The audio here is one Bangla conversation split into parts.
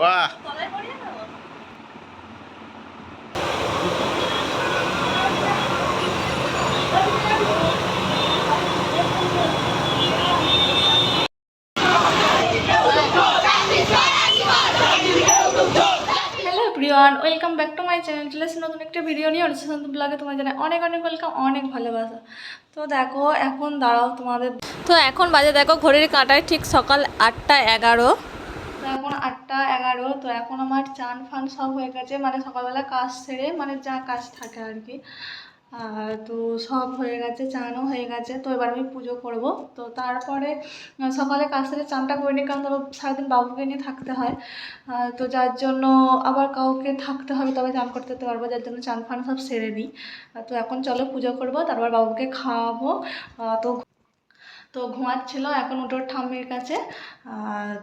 বাহ। Welcome back to my channel চলে এসেছি নতুন একটা ভিডিও নিয়ে অনুশাসন ব্লগে তোমার জানাই অনেক অনেক ওয়েলকাম অনেক ভালোবাসা। তো দেখো, এখন দাঁড়াও তোমাদের তো এখন বাজে, দেখো, ঘড়ির কাঁটায় ঠিক সকাল আটটা এগারো। তো এখন আটটা এগারো, তো এখন আমার চান ফান সব হয়ে গেছে। মানে সকালবেলা কাজ সেরে মানে যা কাজ থাকে আর কি। তো সব হয়ে গেছে, চানও হয়ে গেছে। তো এবার আমি পুজো করব। তো তারপরে সকালে কাজ সেরে চানটা করে নিই। কারণ ধরো সারাদিন বাবুকে নিয়ে থাকতে হয়। তো যার জন্য আবার কাউকে থাকতে হবে, তবে চান করতে পারব। যার জন্য চান ফান সব সেরে নিই। তো এখন চলো পুজো করব, তারপর বাবুকে খাওয়াবো। তো তো ঘুমাচ্ছিল এখন উঠোর ঠাম্মির কাছে।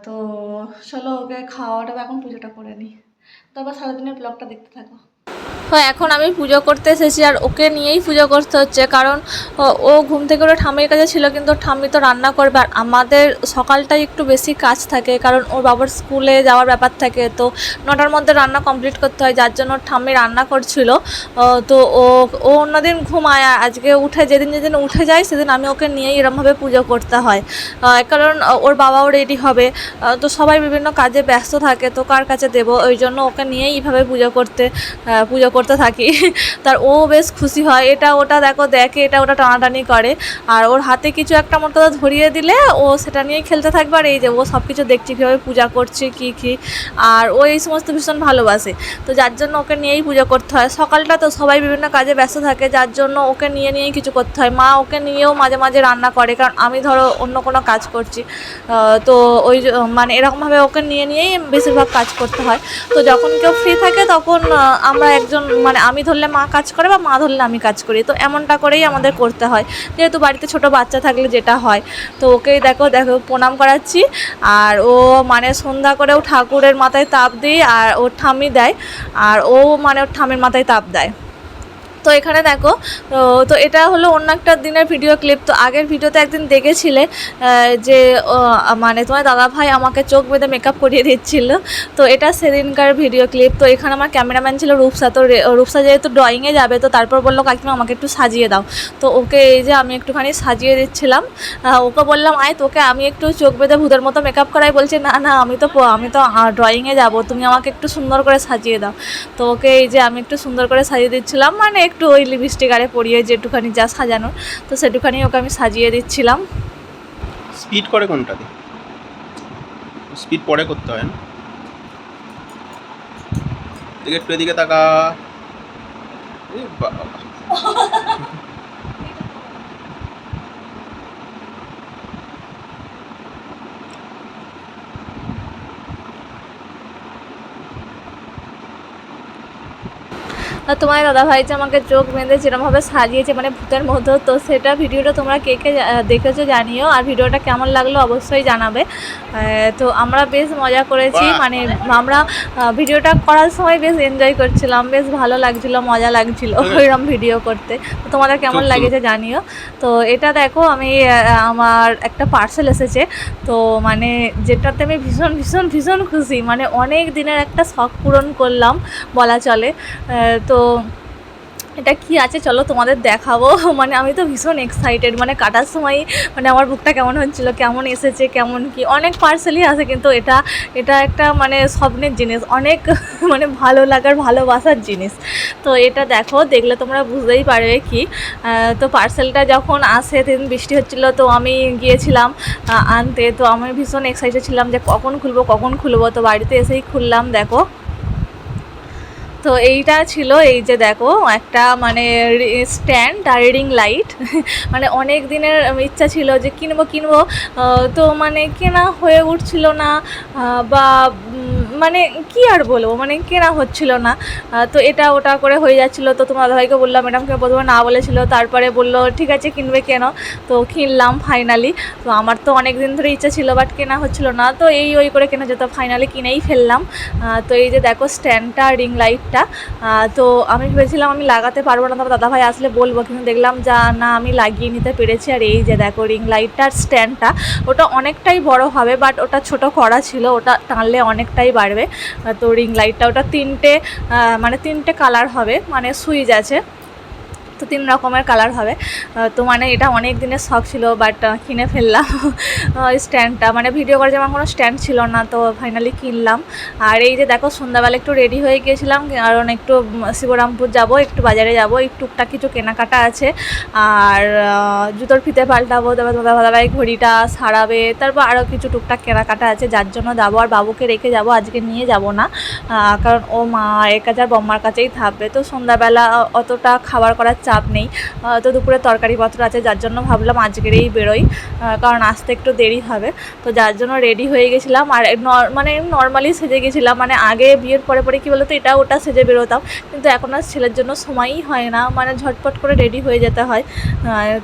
তো চলো ওকে খাওয়াটা এখন পুজোটা করে নিই তারপর সারাদিনের ব্লগটা দেখতে থাকো। তো এখন আমি পুজো করতে এসেছি আর ওকে নিয়েই পুজো করতে হচ্ছে। কারণ, ও- ঘুম থেকে ওর ঠাম্মির কাছে ছিল, কিন্তু ঠাম্মি তো রান্না করবে। আর আমাদের সকালটাই একটু বেশি কাজ থাকে, কারণ ওর বাবার স্কুলে যাওয়ার ব্যাপার থাকে। তো নটার মধ্যে রান্না কমপ্লিট করতে হয়, যার জন্য ঠাম্মি রান্না করছিল। তো ও ও অন্যদিন ঘুমায়। আজকে উঠে, যেদিন যেদিন উঠে যায়, সেদিন আমি ওকে নিয়েই এরমভাবে পুজো করতে হয়। কারণ ওর বাবাও রেডি হবে। তো সবাই বিভিন্ন কাজে ব্যস্ত থাকে, তো কার কাছে দেবো? ওই জন্য ওকে নিয়েই এইভাবে পুজো করতে পুজো করতে থাকি। তার ও বেশ খুশি হয়। এটা ওটা দেখো, দেখে এটা ওটা টানাটানি করে। আর ওর হাতে কিছু একটা মোটা ধরিয়ে দিলে ও সেটা নিয়েই খেলতে থাকবে। আর এই যে ও সব কিছু দেখছে, কীভাবে পূজা করছে, কী কী। আর ও এই সমস্ত ভীষণ ভালোবাসে। তো যার জন্য ওকে নিয়েই পুজো করতে হয়। সকালটা তো সবাই বিভিন্ন কাজে ব্যস্ত থাকে। যার জন্য ওকে নিয়ে, নিয়েই কিছু করতে হয়। মা ওকে নিয়েও মাঝে মাঝে রান্না করে। কারণ আমি ধরো অন্য কোনো কাজ করছি। তো ওই মানে এরকমভাবে ওকে নিয়ে, নিয়েই বেশিরভাগ কাজ করতে হয়। তো যখন কেউ ফ্রি থাকে, তখন আমরা একজন মানে আমি ধরলে মা কাজ করে বা মা ধরলে আমি কাজ করি। তো এমনটা করেই আমাদের করতে হয়। যেহেতু বাড়িতে ছোট বাচ্চা থাকলে যেটা হয়। তো ওকেই দেখো দেখো, প্রণাম করাচ্ছি। আর ও মানে সন্ধ্যা করেও ঠাকুরের মাথায় তাপ দিই আর ওর ঠামি দেয়। আর ও মানে ওর ঠামের মাথায় তাপ দেয়। তো এখানে দেখো তো এটা হলো অন্য একটা দিনের ভিডিও ক্লিপ তো আগের ভিডিওতে একদিন দেখেছিলে যে মানে তোমার দাদা ভাই আমাকে চোখ বেঁধে মেকআপ করিয়ে দিচ্ছিল, তো এটা সেদিনকার ভিডিও ক্লিপ তো এখানে আমার ক্যামেরাম্যান ছিল রূপসা, তো রূপসা যেহেতু ড্রয়িংয়ে যাবে, তো তারপর বলল, কাকিমা, আমাকে একটু সাজিয়ে দাও। তো ওকে এই যে আমি একটুখানি সাজিয়ে দিচ্ছিলাম ওকে বললাম, আয়, তোকে আমি একটু চোখ বেঁধে ভূতের মতো মেকআপ করাই। বলছে, না না, আমি তো আমি তো ড্রয়িংয়ে যাব, তুমি আমাকে একটু সুন্দর করে সাজিয়ে দাও। তো ওকে এই যে আমি একটু সুন্দর করে সাজিয়ে দিচ্ছিলাম মানে একটু ওই লিপস্টিক আরে পরিয়ে যেটুখানি যা সাজানো তো সেটুখানি ওকে আমি সাজিয়ে দিচ্ছিলাম। স্পিড করে কোনটা কোনটাতে স্পিড পরে করতে হয় না। একটু এদিকে তাকা। বাবা। তোমার দাদা ভাই যে আমাকে চোখ বেঁধে যেরমভাবে সাজিয়েছে মানে ভূতের মতো তো সেটা ভিডিওটা তোমরা কে কে দেখেছ জানিও আর ভিডিওটা কেমন লাগল অবশ্যই জানাবে। তো আমরা বেশ মজা করেছি মানে আমরা ভিডিওটা করার সময় বেশ এনজয় করছিলাম বেশ ভালো লাগছিল মজা লাগছিল ওইরকম ভিডিও করতে। তো তোমাদের কেমন লাগেছে জানিও। তো এটা দেখো আমি আমার একটা পার্সেল এসেছে তো মানে যেটাতে আমি ভীষণ ভীষণ ভীষণ খুশি মানে অনেক দিনের একটা শখ পূরণ করলাম বলা চলে। আহ, তো এটা কি আছে? চলো তোমাদের দেখাবো। মানে আমি তো ভীষণ এক্সাইটেড মানে কাটার সময় মানে আমার বুকটা কেমন হচ্ছিল, কেমন এসেছে, কেমন কি? অনেক পার্সেলই আছে কিন্তু এটা এটা একটা মানে স্বপ্নের জিনিস। অনেক মানে ভালো লাগার, ভালোবাসার জিনিস। তো এটা দেখো, দেখলে তোমরা বুঝতেই পারবে কি। তো পার্সেলটা যখন আসে, সেদিন বৃষ্টি হচ্ছিল, তো আমি গিয়েছিলাম আনতে। তো আমি ভীষণ এক্সাইটেড ছিলাম যে কখন খুলবো কখন খুলবো। তো বাড়িতে এসেই খুললাম, দেখো। তো এইটা ছিল এই যে দেখো, একটা মানে স্ট্যান্ড আর রিডিং লাইট মানে অনেক দিনের ইচ্ছা ছিল যে কিনবো কিনবো। তো মানে কেনা হয়ে উঠছিল না। বা মানে কি আর বলব? মানে কেনা হচ্ছিল না। তো এটা ওটা করে হয়ে যাচ্ছিল। তো তোমার দাদাভাইকে বললাম, ম্যাডামকে প্রথমে না বলেছিল, তারপরে বলল, ঠিক আছে, কিনবে কেন? তো কিনলাম ফাইনালি তো আমার তো অনেক দিন ধরে ইচ্ছা ছিল বাট কেনা হচ্ছিল না। তো এই ওই করে কেনা যেত ফাইনালি কিনেই ফেললাম। তো এই যে দেখো স্ট্যান্ডটা রিং লাইটটা তো আমি ভেবেছিলাম আমি লাগাতে পারব না। তবে দাদাভাই আসলে বলব, কিন্তু দেখলাম যা, না, আমি লাগিয়ে নিতে পেরেছি। আর এই যে দেখো রিং লাইটটার স্ট্যান্ডটা ওটা অনেকটাই বড় হবে বাট ওটা ছোট করা ছিল। ওটা টানলে অনেকটাই বাড়বে। আহ, তো রিং লাইটটা ওটা তিনটে মানে তিনটে কালার হবে মানে সুইচ আছে। তো তিন রকমের কালার হবে। তো মানে এটা অনেক দিনের শখ ছিল বাট কিনে ফেললাম। স্ট্যান্ডটা মানে ভিডিও করার যেমন কোনো স্ট্যান্ড ছিল না, তো ফাইনালি কিনলাম। আর এই যে দেখো, সন্ধ্যাবেলা একটু রেডি হয়ে গিয়েছিলাম, কারণ একটু শিবরামপুর যাব, একটু বাজারে যাব, এই টুকটাক কিছু কেনাকাটা আছে। আর জুতোর ফিতে পাল্টাবো, তারপর দাদাভাই ঘড়িটা সারাবে, তারপর আরও কিছু টুকটাক কেনাকাটা আছে, যার জন্য যাব। আর বাবুকে রেখে যাব, আজকে নিয়ে যাব না। কারণ ও মা এর কাছে আর বম্মার কাছেই থাকবে। তো সন্ধ্যাবেলা অতটা খাবার করার চাপ নেই। তো দুপুরে তরকারিপত্র আছে, যার জন্য ভাবলাম আজকেরই বেরোই। কারণ আসতে একটু দেরি হবে। তো যার জন্য রেডি হয়ে গেছিলাম আর মানে নর্মালি সেজে গেছিলাম। মানে আগে বিয়ের পরে পরে কী বলতো, এটা ওটা সেজে বেরোতাম। কিন্তু এখন আর ছেলের জন্য সময়ই হয় না। মানে ঝটপট করে রেডি হয়ে যেতে হয়।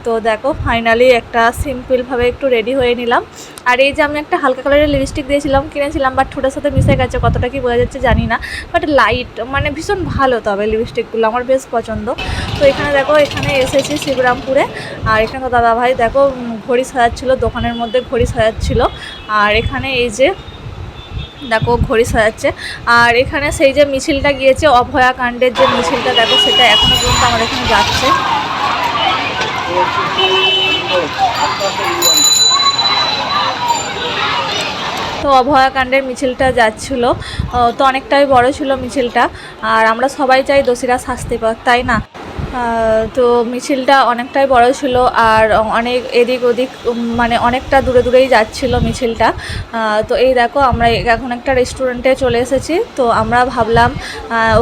তো দেখো ফাইনালি একটা সিম্পলভাবে একটু রেডি হয়ে নিলাম। আর এই যে আমি একটা হালকা কালারের লিপস্টিক দিয়েছিলাম, কিনেছিলাম বাট ঠোঁটের সাথে মিশে গেছে, কতটা কি বোঝা যাচ্ছে জানি না। বাট লাইট মানে ভীষণ ভালো তবে লিপস্টিকগুলো আমার বেশ পছন্দ। তো এখানে দেখো, এখানে এসেছি শিবরামপুরে। আর এখানে তো দাদাভাই, দেখো ঘড়ি সাজাচ্ছিলো, দোকানের মধ্যে ঘড়ি সাজাচ্ছিলো। আর এখানে এই যে, দেখো, ঘড়ি সাজাচ্ছে। আর এখানে সেই যে মিছিলটা গিয়েছে, অভয়া কাণ্ডের যে মিছিলটা, দেখো, সেটা এখনও পর্যন্ত আমাদের এখানে যাচ্ছে। তো অভয়াকাণ্ডের মিছিলটা যাচ্ছিল। তো অনেকটাই বড় ছিল মিছিলটা। আর আমরা সবাই চাই দোষীরা শাস্তি পাক, তাই না? তো মিছিলটা অনেকটাই বড় ছিল আর অনেক এদিক ওদিক মানে অনেকটা দূরে দূরেই যাচ্ছিল মিছিলটা। তো এই দেখো আমরা এখন একটা রেস্টুরেন্টে চলে এসেছি। তো আমরা ভাবলাম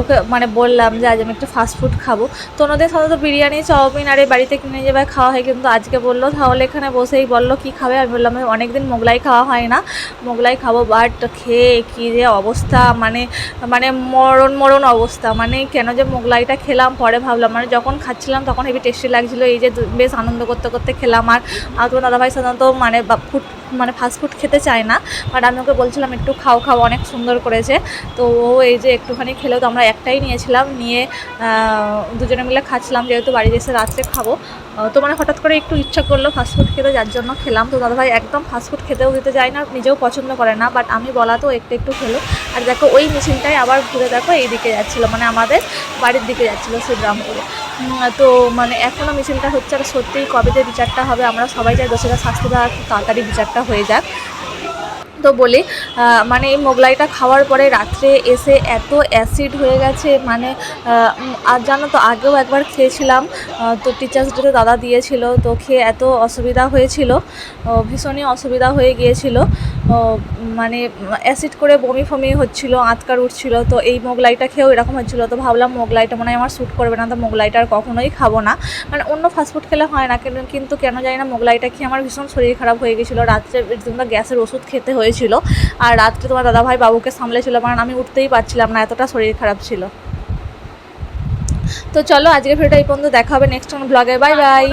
ওকে মানে বললাম যে আজ আমি একটু ফাস্টফুড খাব। তো ওনাদের সাধারণত বিরিয়ানি, চাউমিন আর এই বাড়িতে কিনে যাবে খাওয়া হয় কিন্তু আজকে বলল, তাহলে এখানে বসেই বলল কি খাবে? আমি বললাম অনেকদিন মোগলাই খাওয়া হয় না। মোগলাই খাব বাট খেয়ে কী যে অবস্থা মানে মানে মরণ মরণ অবস্থা। মানে কেন যে মোগলাইটা খেলাম, পরে ভাবলাম মানে যখন খাচ্ছিলাম তখন হেভি টেস্টি লাগছিল। এই যে বেশ আনন্দ করতে করতে খেলাম। আর তোমার দাদাভাই সাধারণত মানে ফুড মানে ফাস্টফুড খেতে চায় না। বাট আমি ওকে বলছিলাম, একটু খাও খাও, অনেক সুন্দর করেছে। তো ও এই যে একটুখানি খেলেও তো আমরা একটাই নিয়েছিলাম। নিয়ে দুজনে মিলে খাচ্ছিলাম, যেহেতু বাড়িতে এসে রাত্রে খাব। তো মানে হঠাৎ করে একটু ইচ্ছা করল ফাস্টফুড খেতে, যার জন্য খেলাম। তো দাদাভাই একদম ফাস্টফুড খেতেও দিতে যায় না, নিজেও পছন্দ করে না বাট আমি বলা তো একটু একটু খেলো। আর দেখো, ওই মিছিলটাই আবার ঘুরে দেখো, এই দিকে যাচ্ছিল মানে আমাদের বাড়ির দিকে যাচ্ছিল শ্রীরামপুরে। তো মানে এখনও মিছিলটা হচ্ছে, আর সত্যিই কবে যে বিচারটা হবে, আমরা সবাই চাই দোষীরা শাস্তি দেওয়া তাড়াতাড়ি বিচারটা হয়ে যাক। তো বলি মানে এই মোগলাইটা খাওয়ার পরে রাত্রে এসে এত অ্যাসিড হয়ে গেছে মানে আর জানো তো, আগেও একবার খেয়েছিলাম তো টিচার্স ডেতে দাদা দিয়েছিল, তো খেয়ে এত অসুবিধা হয়েছিল ভীষণই অসুবিধা হয়ে গিয়েছিল। মানে অ্যাসিড করে বমি ফমি হচ্ছিল, আঁতকার উঠছিল, তো এই মোগলাইটা খেয়েও এরকম হচ্ছিল, তো ভাবলাম মোগলাইটা মনে আমার শ্যুট করবে না, তো মোগলাইটা আর কখনোই খাব না। মানে অন্য ফাস্টফুড খেলে হয় না কিন্তু কিন্তু কেন জানি না মোগলাইটা খেয়ে আমার ভীষণ শরীর খারাপ হয়ে গেছিল। রাত্রে তোমরা গ্যাসের ওষুধ খেতে হয়েছিল, আর রাত্রে তোমার দাদাভাই বাবুকে সামলেছিল, কারণ আমি উঠতেই পারছিলাম না, এতটা শরীর খারাপ ছিল। তো চলো, আজকের ভিডিওটা এই পর্যন্ত, দেখা হবে নেক্সট ব্লগে বাই বাই